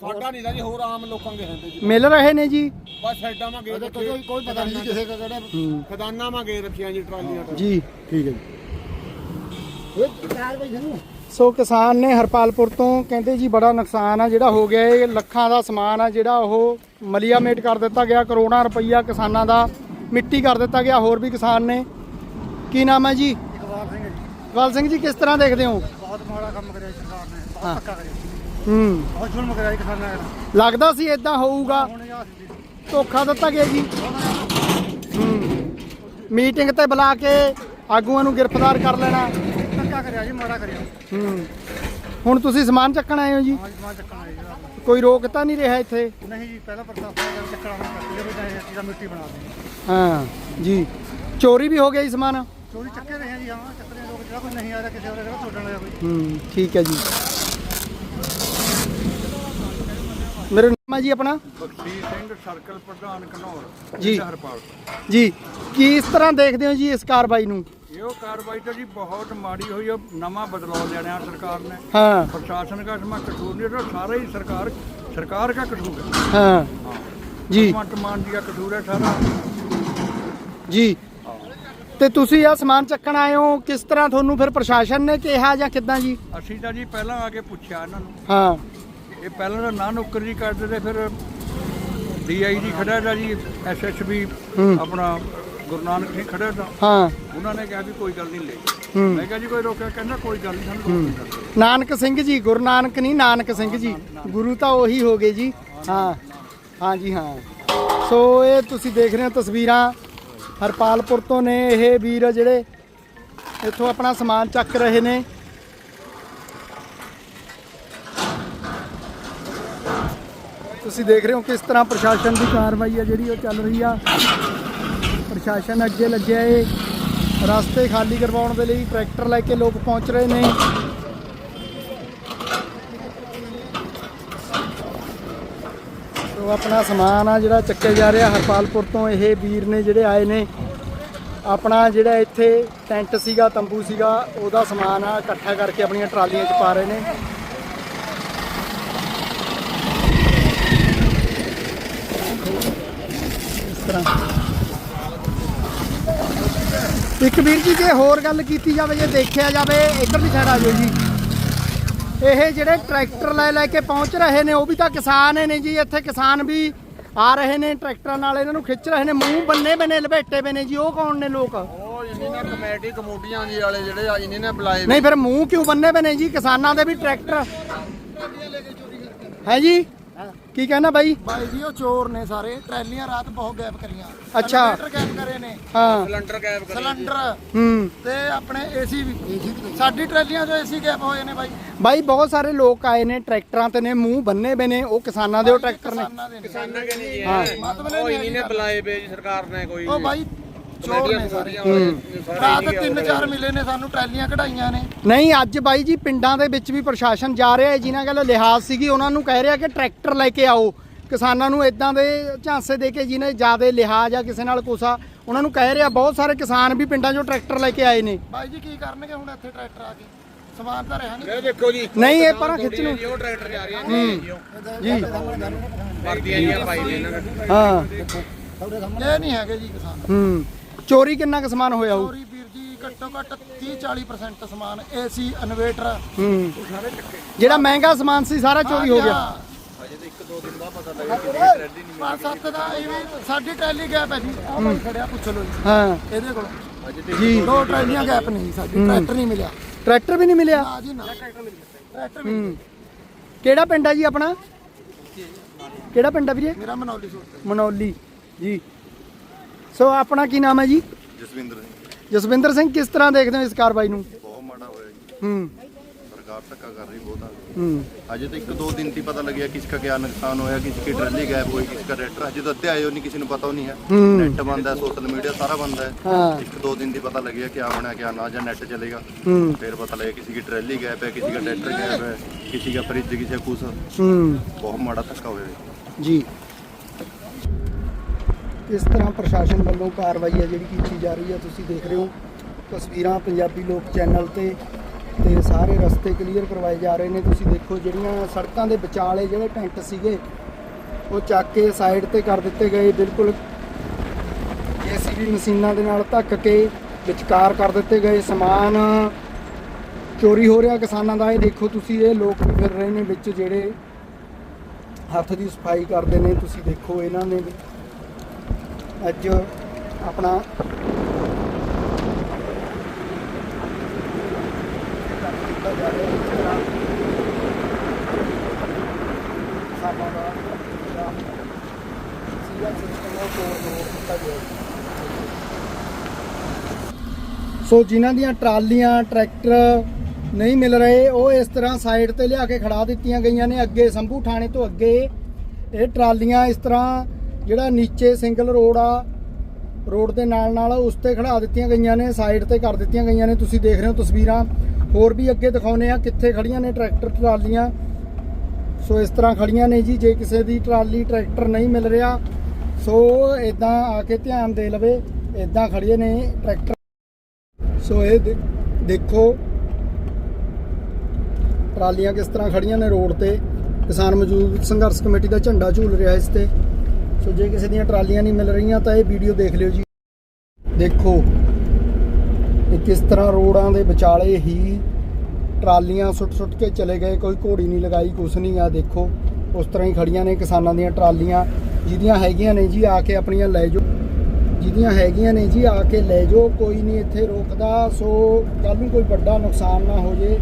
ਸਾਡਾ ਨਹੀਂ ਦਾ ਜੀ ਹੋਰ ਆਮ ਲੋਕਾਂ ਦੇ ਹੁੰਦੇ ਜੀ। ਮਿਲ ਰਹੇ ਨੇ ਜੀ? ਬਸ ਸਾਈਡਾਂ ਮਾ ਗਏ ਉਹਦੇ ਤੋਂ ਕੋਈ ਕੋਈ ਪਤਾ ਨਹੀਂ ਕਿਸੇ ਦਾ ਕਿਹੜਾ ਹੂੰ। ਖਦਾਨਾ ਮਾ ਗਏ ਰੱਖੀਆਂ ਜੀ ਟਰਾਲੀਆਂ ਤੋਂ। ਜੀ। ਠੀਕ ਹੈ ਜੀ। ਇਹ ਚਾਰ ਵਜੇ ਸਾਨੂੰ ਸੋ ਕਿਸਾਨ ਨੇ ਹਰਪਾਲਪੁਰ ਤੋਂ ਕਹਿੰਦੇ ਜੀ ਬੜਾ ਨੁਕਸਾਨ ਆ ਜਿਹੜਾ ਹੋ ਗਿਆ ਇਹ ਲੱਖਾਂ ਦਾ ਸਮਾਨ ਆ ਜਿਹੜਾ ਉਹ ਮਲੀਆ ਮੇਟ ਕਰ ਦਿੱਤਾ ਗਿਆ ਕਰੋੜਾਂ ਰੁਪਈਆ ਕਿਸਾਨਾਂ ਦਾ ਮਿੱਟੀ ਕਰ ਦਿੱਤਾ ਗਿਆ ਹੋਰ ਵੀ ਕਿਸਾਨ ਨੇ। ਕੀ ਨਾਮ ਹੈ ਜੀ? ਇਕਬਾਲ ਸਿੰਘ ਜੀ। ਇਕਬਾਲ ਸਿੰਘ ਜੀ ਕਿਸ ਤਰ੍ਹਾਂ ਦੇਖਦੇ ਹੋ? ਬਹੁਤ ਮਾੜਾ ਕੰਮ ਕਰਿਆ ਸਰਕਾਰ ਨੇ। ਬਹੁਤ ਧੱਕਾ ਕਰਿਆ। ਹੂੰ। ਬਹੁਤ ਜ਼ੁਲਮ ਕਰਿਆ ਜੀ ਕਿਸਾਨਾਂ ਨਾਲ ਲੱਗਦਾ ਸੀ ਇਦਾਂ ਹੋਊਗਾ। ਹੁਣ ਯਾਰ ਜੀ ਧੋਖਾ ਦਿੱਤਾ ਗਿਆ ਜੀ। ਹੂੰ। ਮੀਟਿੰਗ ਤੇ ਬੁਲਾ ਕੇ ਆਗੂਆਂ ਨੂੰ ਗ੍ਰਿਫਤਾਰ ਕਰ ਲੈਣਾ। ਧੱਕਾ ਕਰਿਆ ਜੀ ਮਾੜਾ ਕਰਿਆ। ਹੂੰ। ਹੁਣ ਤੁਸੀਂ ਸਮਾਨ ਚੱਕਣ ਆਏ ਹੋ ਜੀ? ਚੱਕਣਾ ਹੈ ਕੋਈ ਰੋਕ ਤਾਂ ਨਹੀਂ ਰਿਹਾ ਇੱਥੇ? ਨਹੀਂ ਜੀ ਪਹਿਲਾਂ ਪ੍ਰਸ਼ਾਸਨ ਦਾ ਆਉਣਾ ਕਰਦੇ ਵੀ ਤਾਂ ਇਹਦਾ ਮਿੱਟੀ ਬਣਾ ਦੇ ਹਾਂ ਜੀ। ਚੋਰੀ ਵੀ ਹੋ ਗਿਆ ਜੀ ਸਮਾਨ? ਚੋਰੀ ਚੱਕੇ ਰਹੇ ਆ ਜੀ ਹਾਂ ਚੱਕਰੇ ਲੋਕ ਜਿਹੜਾ ਕੋਈ ਨਹੀਂ ਆ ਰਿਹਾ ਕਿਸੇ ਹੋਰ ਜਿਹੜਾ ਛੋੜਨ ਲਿਆ ਕੋਈ। ਹੂੰ ਠੀਕ ਹੈ ਜੀ। ਮੇਰਾ ਨਾਮ ਹੈ ਜੀ ਆਪਣਾ ਬਖਸ਼ੀਸ਼ ਸਿੰਘ ਸਰਕਲ ਪ੍ਰਧਾਨ ਘਨੌਰ ਜੀ। ਹਰਪਾਲ ਜੀ ਕਿਸ ਤਰ੍ਹਾਂ ਦੇਖਦੇ ਹੋ ਜੀ ਇਸ ਕਾਰਵਾਈ ਨੂੰ ਇਹ ਕਾਰਵਾਈ ਤਾਂ ਜੀ ਬਹੁਤ ਮਾੜੀ ਹੋਈ ਹੈ ਨਵਾਂ ਬਦਲਾਅ ਲੈਣਾ ਸਰਕਾਰ ਨੇ ਹਾਂ प्रशासन का इसमें कसूर नहीं है सारा ही सरकार सरकार का कसूर है ਹਾਂ ਜੀ भगवंत मान जी का कसूर है सारा ਜੀ ਤੇ ਤੁਸੀਂ ਆ ਸਮਾਨ ਚੱਕਣ ਆਏ ਹੋ ਕਿਸ ਤਰ੍ਹਾਂ ਤੁਹਾਨੂੰ ਫਿਰ ਪ੍ਰਸ਼ਾਸਨ ਨੇ ਕਿਹਾ ਜਾਂ ਕਿੱਦਾਂ ਜੀ ਅਸੀਂ ਤਾਂ ਜੀ ਪਹਿਲਾਂ ਆ ਕੇ ਪੁੱਛਿਆ ਇਹਨਾਂ ਨੂੰ ਹਾਂ ਇਹ ਪਹਿਲਾਂ ਤਾਂ ਨਾ ਨੌਕਰੀ ਕਰਦੇ ਤੇ ਫਿਰ ਡੀਆਈਜੀ ਖੜਾ ਦਾ ਜੀ ਐਸਐਸਬੀ। ਆਪਣਾ ਗੁਰੂ ਨਾਨਕ ਸਿੰਘ ਖੜਾ ਦਾ ਹਾਂ। ਉਹਨਾਂ ਨੇ ਕਿਹਾ ਵੀ ਕੋਈ ਗੱਲ ਨਹੀਂ ਲੈ। ਹੂੰ। ਮੈਂ ਕਿਹਾ ਜੀ ਕੋਈ ਰੋਕਿਆ ਕਹਿੰਦਾ ਕੋਈ ਗੱਲ ਨਹੀਂ ਸਾਨੂੰ ਨਾਨਕ ਸਿੰਘ ਜੀ ਗੁਰੂ ਨਾਨਕ ਨਹੀਂ ਨਾਨਕ ਸਿੰਘ ਜੀ। ਗੁਰੂ ਤਾਂ ਉਹੀ ਹੋ ਗਏ ਜੀ। ਹਾਂ। ਹਾਂ ਜੀ ਹਾਂ। ਸੋ ਇਹ ਤੁਸੀਂ ਦੇਖ ਰਹੇ ਹੋ ਤਸਵੀਰਾਂ ਹਰਪਾਲਪੁਰ ਤੋਂ ਨੇ ਇਹ ਵੀਰ ਜਿਹੜੇ ਇੱਥੋਂ ਆਪਣਾ ਸਮਾਨ ਚੱਕ ਰਹੇ ਨੇ। ਤੁਸੀਂ ਦੇਖ ਰਹੇ ਹੋ ਕਿਸ ਤਰ੍ਹਾਂ ਪ੍ਰਸ਼ਾਸਨ ਦੀ ਕਾਰਵਾਈ ਹੈ ਜਿਹੜੀ ਉਹ ਚੱਲ ਰਹੀ ਆ। ਪ੍ਰਸ਼ਾਸਨ ਅੱਗੇ ਲੱਗਿਆ ਏ। ਰਸਤੇ ਖਾਲੀ ਕਰਵਾਉਣ ਦੇ ਲਈ ਟਰੈਕਟਰ ਲੈ ਕੇ ਲੋਕ ਪਹੁੰਚ ਰਹੇ ਨੇ। ਸੋ ਆਪਣਾ ਸਮਾਨ ਆ ਜਿਹੜਾ ਚੱਕਿਆ ਜਾ ਰਿਹਾ ਹਰਪਾਲਪੁਰ ਤੋਂ। ਇਹ ਵੀਰ ਨੇ ਜਿਹੜੇ ਆਏ ਨੇ। ਆਪਣਾ ਜਿਹੜਾ ਇੱਥੇ ਟੈਂਟ ਸੀਗਾ, ਤੰਬੂ ਸੀਗਾ, ਉਹਦਾ ਸਮਾਨ ਆ ਇਕੱਠਾ ਕਰਕੇ ਆਪਣੀਆਂ ਟਰਾਲੀਆਂ 'ਚ ਪਾ ਰਹੇ ਨੇ। ਇੱਕ ਵੀਰ ਜੀ ਜੇ ਹੋਰ ਗੱਲ ਕੀਤੀ ਜਾਵੇ ਜੇ ਦੇਖਿਆ ਜਾਵੇ ਇੱਧਰਲੀ ਸਾਈਡ ਆ ਜਾਓ ਜੀ। ਇਹ ਜਿਹੜੇ ਟਰੈਕਟਰ ਲੈ ਲੈ ਕੇ ਪਹੁੰਚ ਰਹੇ ਨੇ ਉਹ ਵੀ ਤਾਂ ਕਿਸਾਨ ਹੀ ਨੇ ਜੀ। ਇੱਥੇ ਕਿਸਾਨ ਵੀ ਆ ਰਹੇ ਨੇ ਟਰੈਕਟਰਾਂ ਨਾਲ ਇਹਨਾਂ ਨੂੰ ਖਿੱਚ ਰਹੇ ਨੇ। ਮੂੰਹ ਬੰਨੇ ਬਨੇ ਲਪੇਟੇ ਬਨੇ ਜੀ ਉਹ ਕੌਣ ਨੇ ਲੋਕ? ਉਹ ਇਹਨਾਂ ਨੇ ਕਮੇਟੀ ਕਮੋਟੀਆਂ ਜੀ ਵਾਲੇ ਜਿਹੜੇ ਆ ਇਹਨਾਂ ਨੇ ਬੁਲਾਏ ਨਹੀਂ ਫਿਰ ਮੂੰਹ ਕਿਉਂ ਬੰਨੇ ਬਨੇ ਜੀ? ਕਿਸਾਨਾਂ ਦੇ ਵੀ ਟਰੈਕਟਰ। ਹੈ ਜੀ? ਕੀ ਕਹਿਣਾ ਬਾਈ? ਬਾਈ ਜੀ ਉਹ ਚੋਰ ਨੇ ਸਾਰੇ। ਟਰੈਲੀਆਂ ਰਾਤ ਬਹੁਤ ਗੈਪ ਕਰੀਆਂ। ਅੱਛਾ। ਜਨਰੇਟਰ ਗੈਪ ਕਰੇ ਨੇ। ਹਾਂ। ਸਿਲੰਡਰ ਗੈਪ ਸਿਲੰਡਰ ਹੂੰ। ਤੇ ਆਪਣੇ ਏਸੀ ਵੀ। ਸਾਡੀ ਟਰੈਲੀਆਂ 'ਚੋਂ ਏਸੀ ਗੈਪ ਹੋਏ ਨੇ ਬਾਈ। ਬਾਈ ਬਹੁਤ ਸਾਰੇ ਲੋਕ ਆਏ ਨੇ ਟਰੈਕਟਰਾਂ ਤੇ ਨੇ ਮੂੰਹ ਬੰਨੇ ਬਨੇ ਉਹ ਕਿਸਾਨਾਂ ਦੇ ਉਹ ਟਰੈਕਟਰ ਨੇ। ਕਿਸਾਨਾਂ ਦੇ ਨੇ। ਕਿਸਾਨਾਂ ਕੇ ਨਹੀਂ ਹਾਂ। ਮਤਲਬ ਇਹਨਾਂ ਨੇ ਬੁਲਾਏ ਜੀ ਸਰਕਾਰ ਨੇ ਕੋਈ। ਉਹ ਬਾਈ ਚੋਰ ਨੇ ਸਾਰੇ ਰਾਤ ਤਿੰਨ ਚਾਰ ਮਿਲੇ ਨੇ ਸਾਨੂੰ ਟਰੈਲੀਆਂ ਕਢਾਈਆਂ ਨੇ। ਨਹੀਂ ਅੱਜ ਬਾਈ ਜੀ ਪਿੰਡਾਂ ਦੇ ਵਿੱਚ ਵੀ ਪ੍ਰਸ਼ਾਸਨ ਜਾ ਰਿਹਾ ਹੈ ਜਿਨ੍ਹਾਂ ਕੋਲ ਲਿਹਾਜ਼ ਸੀਗੀ ਉਹਨਾਂ ਨੂੰ ਕਹਿ ਰਿਹਾ ਕਿ ਟਰੈਕਟਰ ਲੈ ਕੇ ਆਓ। ਕਿਸਾਨਾਂ ਨੂੰ ਇਦਾਂ ਦੇ ਝਾਂਸੇ ਦੇ ਕੇ ਜਿਹਨੇ ਜ਼ਿਆਦਾ ਲਿਹਾਜ਼ ਆ ਕਿਸੇ ਨਾਲ ਆ ਉਹਨਾਂ ਨੂੰ ਕਹਿ ਰਿਹਾ ਬਹੁਤ ਸਾਰੇ ਕਿਸਾਨ ਵੀ ਪਿੰਡਾਂ 'ਚੋਂ ਟਰੈਕਟਰ ਲੈ ਕੇ ਆਏ ਨੇ। ਬਾਈ ਜੀ ਕੀ ਕਰਨਗੇ ਹੁਣ ਇੱਥੇ ਟਰੈਕਟਰ ਆ ਕੇ? ਸਮਾਨ ਤਾਂ ਰਿਹਾ ਨਹੀਂ। ਇਹ ਦੇਖੋ ਜੀ ਨਹੀਂ ਇਹ ਪਰਾਂ ਖਿੱਚ ਨੂੰ। ਉਹ ਟਰੈਕਟਰ ਜਾ ਰਹੀਆਂ ਨੇ ਜੀ। ਜੀ। ਵਰਦੀਆਂ ਜੀਆਂ ਪਾਈ ਨੇ ਇਹਨਾਂ ਨੇ। ਹਾਂ। ਇਹ ਨਹੀਂ ਹੈਗੇ ਜੀ ਕਿਸਾਨ। ਹੂੰ। ਚੋਰੀ ਕਿੰਨਾ ਕੁ ਸਮਾਨ ਹੋਇਆ ਹੋਊ? ਚੋਰੀ ਵੀਰ ਜੀ ਘੱਟੋ ਘੱਟ 30 40% ਸਮਾਨ ਏਸੀ ਇਨਵੇਟਰ। ਹੂੰ। ਜਿਹੜਾ ਮਹਿੰਗਾ ਸਮਾਨ ਸੀ ਸਾਰਾ ਚੋਰੀ ਹੋ ਗਿਆ। ਪੰਜ ਸੱਤ ਦਾ ਇਹ ਵੀ ਸਾਡੀ ਟਰੈਲੀ ਗੈਪ ਹੈ ਜੀ ਆਹ ਭਾਈ ਖੜਿਆ ਪੁੱਛ ਲਓ ਜੀ। ਹਾਂ। ਇਹਦੇ ਕੋਲ। ਜੀ। ਦੋ ਟਰੈਲੀਆਂ ਗੈਪ ਨਹੀਂ ਸਾਡੀ ਟਰੈਕਟਰ ਨਹੀਂ ਮਿਲਿਆ। ਟਰੈਕਟਰ ਵੀ ਨਹੀਂ ਮਿਲਿਆ? ਨਾ ਜੀ ਨਾ। ਟਰੈਕਟਰ ਵੀ ਹੂੰ। ਕਿਹੜਾ ਪਿੰਡ ਆ ਜੀ ਆਪਣਾ? ਕਿਹੜਾ ਪਿੰਡ ਆ ਵੀਰੇ? ਮੇਰਾ ਮਨੌਲੀ। ਜੀ। ਸੋ ਆਪਣਾ ਕੀ ਨਾਮ ਹੈ ਜੀ? ਜਸਵਿੰਦਰ ਸਿੰਘ। ਜਸਵਿੰਦਰ ਸਿੰਘ ਕਿਸ ਤਰ੍ਹਾਂ ਦੇਖਦੇ ਹੋ ਇਸ ਕਾਰਵਾਈ ਨੂੰ? ਬਹੁਤ ਮਾੜਾ ਹੋਇਆ ਜੀ। ਹੂੰ। ਸਰਕਾਰ ਧੱਕਾ ਕਰ ਰਹੀ ਬਹੁਤਾ ਹੂੰ। ਅਜੇ ਤਾਂ ਦੋ ਦਿਨ ਦੀ ਪਤਾ ਲੱਗਿਆ ਕਿਸ ਦਾ ਕਿਆ ਨੁਕਸਾਨ ਹੋਇਆ ਕਿਸੇ ਕੀ ਟਰਾਲੀ ਗਾਇਬ ਹੋਈ ਕਿਸੇ ਦਾ ਟਰੈਕਟਰ ਅਜੇ ਤਾਂ ਅੱਧੇ ਆਏ ਨਹੀਂ ਕਿਸੇ ਨੂੰ ਪਤਾ ਨਹੀਂ ਹੈ। ਨੈਟ ਬੰਦ ਹੈ ਸੋਸ਼ਲ ਮੀਡੀਆ ਸਾਰਾ ਬੰਦ ਹੈ। ਹਾਂ। ਇੱਕ ਦੋ ਦਿਨ ਦੀ ਪਤਾ ਲੱਗਿਆ ਕਿਆ ਬਣਿਆ ਕਿਆ ਨਾ ਜਾਂ ਨੈਟ ਚਲੇਗਾ। ਹੂੰ। ਫਿਰ ਪਤਾ ਲੱਗਿਆ ਕਿਸੇ ਕੀ ਟਰਾਲੀ ਗਾਇਬ ਹੈ ਕਿਸੇ ਦਾ ਟਰੈਕਟਰ ਗਾਇਬ ਕਿਸੇ ਦਾ ਫਰਿੱਜ ਕਿਸੇ ਕੁਛ। ਹੂੰ। ਬਹੁਤ ਮਾੜਾ ਧੱਕਾ ਹੋਇਆ ਜੀ। ਇਸ ਤਰ੍ਹਾਂ ਪ੍ਰਸ਼ਾਸਨ ਵੱਲੋਂ ਕਾਰਵਾਈ ਹੈ ਜਿਹੜੀ ਕੀਤੀ ਜਾ ਰਹੀ ਹੈ? ਤੁਸੀਂ ਦੇਖ ਰਹੇ ਹੋ ਤਸਵੀਰਾਂ ਪੰਜਾਬੀ ਲੋਕ ਚੈਨਲ ਤੇ ਤੇ ਸਾਰੇ ਰਸਤੇ ਕਲੀਅਰ ਕਰਵਾਏ ਜਾ ਰਹੇ ਨੇ। ਤੁਸੀਂ ਦੇਖੋ ਜਿਹੜੀਆਂ ਸੜਕਾਂ ਦੇ ਵਿਚਾਲੇ ਜਿਹੜੇ ਟੈਂਟ ਸੀਗੇ, ਉਹ ਚੱਕ ਕੇ ਸਾਈਡ ਤੇ ਕਰ ਦਿੱਤੇ ਗਏ। ਬਿਲਕੁਲ ਜੀਸੀਬੀ ਮਸ਼ੀਨਾਂ ਦੇ ਨਾਲ ਧੱਕ ਕੇ ਵਿਚਕਾਰ ਕਰ ਦਿੱਤੇ ਗਏ। ਸਮਾਨ ਚੋਰੀ ਹੋ ਰਿਹਾ ਕਿਸਾਨਾਂ ਦਾ। ਇਹ ਦੇਖੋ ਤੁਸੀਂ, ਇਹ ਲੋਕ ਵੀ ਫਿਰ ਰਹੇ ਨੇ ਵਿੱਚ ਜਿਹੜੇ ਹੱਥ ਦੀ ਸਫ਼ਾਈ ਕਰਦੇ ਨੇ। ਤੁਸੀਂ ਦੇਖੋ ਇਹਨਾਂ ਨੇ ਵੀ ਅੱਜ ਆਪਣਾ ਕੀਤਾ ਦਾ ਸੀਗਾ system ਉਹ ਤੋੜ ਤੋੜ ਗਿਆ ਸੋ ਜਿਨ੍ਹਾਂ ਦੀਆਂ ਟਰਾਲੀਆਂ, ਟਰੈਕਟਰ ਨਹੀਂ ਮਿਲ ਰਹੇ, ਉਹ ਇਸ ਤਰ੍ਹਾਂ ਸਾਈਡ ਤੇ ਲਿਆ ਕੇ ਖੜਾ ਦਿੱਤੀਆਂ ਗਈਆਂ ਨੇ ਅੱਗੇ, ਸੰਭੂ ਥਾਣੇ ਤੋਂ ਅੱਗੇ। ਇਹ ਟਰਾਲੀਆਂ ਇਸ ਤਰ੍ਹਾਂ ਜਿਹੜਾ ਨੀਚੇ ਸਿੰਗਲ ਰੋਡ ਆ ਰੋਡ ਦੇ ਨਾਲ ਨਾਲ ਉਸ ਤੇ ਖੜਾ ਦਿੱਤੀਆਂ ਗਈਆਂ ਨੇ ਸਾਈਡ ਤੇ ਕਰ ਦਿੱਤੀਆਂ ਗਈਆਂ ਨੇ। ਤੁਸੀਂ ਦੇਖ ਰਹੇ ਹੋ ਤਸਵੀਰਾਂ। ਹੋਰ ਵੀ ਅੱਗੇ ਦਿਖਾਉਨੇ ਆ ਕਿੱਥੇ ਖੜੀਆਂ ਨੇ ਟਰੈਕਟਰ ਟਰਾਲੀਆਂ। ਸੋ ਇਸ ਤਰ੍ਹਾਂ ਖੜੀਆਂ ਨੇ ਜੀ, ਜੇ ਕਿਸੇ ਦੀ ਟਰਾਲੀ ਟਰੈਕਟਰ ਨਹੀਂ ਮਿਲ ਰਿਹਾ, ਸੋ ਇਦਾਂ ਆ ਕੇ ਧਿਆਨ ਦੇ ਲਵੇ ਇਦਾਂ ਖੜੀਏ ਨੇ ਟਰੈਕਟਰ ਸੋ ਇਹ ਦੇਖੋ, ਟਰਾਲੀਆਂ ਕਿਸ ਤਰ੍ਹਾਂ ਖੜੀਆਂ ਨੇ ਰੋਡ ਤੇ। ਕਿਸਾਨ ਮਜ਼ਦੂਰ ਸੰਘਰਸ਼ ਕਮੇਟੀ ਦਾ ਝੰਡਾ ਝੂਲ ਰਿਹਾ ਇਸ ਤੇ। ਸੋ ਜੇ ਕਿਸੇ ਦੀਆਂ ਟਰਾਲੀਆਂ ਨਹੀਂ ਮਿਲ ਰਹੀਆਂ ਤਾਂ ਇਹ ਵੀਡੀਓ ਦੇਖ ਲਿਓ ਜੀ। ਦੇਖੋ, ਇਹ ਕਿਸ ਤਰ੍ਹਾਂ ਰੋਡਾਂ ਦੇ ਵਿਚਾਲੇ ਹੀ ਟਰਾਲੀਆਂ ਸੁੱਟ-ਸੁੱਟ ਕੇ ਚਲੇ ਗਏ, ਕੋਈ ਘੋੜੀ ਨਹੀਂ ਲਗਾਈ, ਕੁਛ ਨਹੀਂ। ਆ ਦੇਖੋ, ਉਸ ਤਰ੍ਹਾਂ ਹੀ ਖੜੀਆਂ ਨੇ ਕਿਸਾਨਾਂ ਦੀਆਂ ਟਰਾਲੀਆਂ, ਜਿਹਦੀਆਂ ਹੈਗੀਆਂ ਨੇ ਜੀ, ਆ ਕੇ ਆਪਣੀਆਂ ਲੈ ਜਾਓ। ਜਿਹਦੀਆਂ ਹੈਗੀਆਂ ਨੇ ਜੀ, ਆ ਕੇ ਲੈ ਜਾਓ। ਕੋਈ ਨਹੀਂ ਇੱਥੇ ਰੋਕਦਾ, ਸੋ ਕੱਲ ਨੂੰ ਕੋਈ ਵੱਡਾ ਨੁਕਸਾਨ ਨਾ ਹੋ ਜੇ।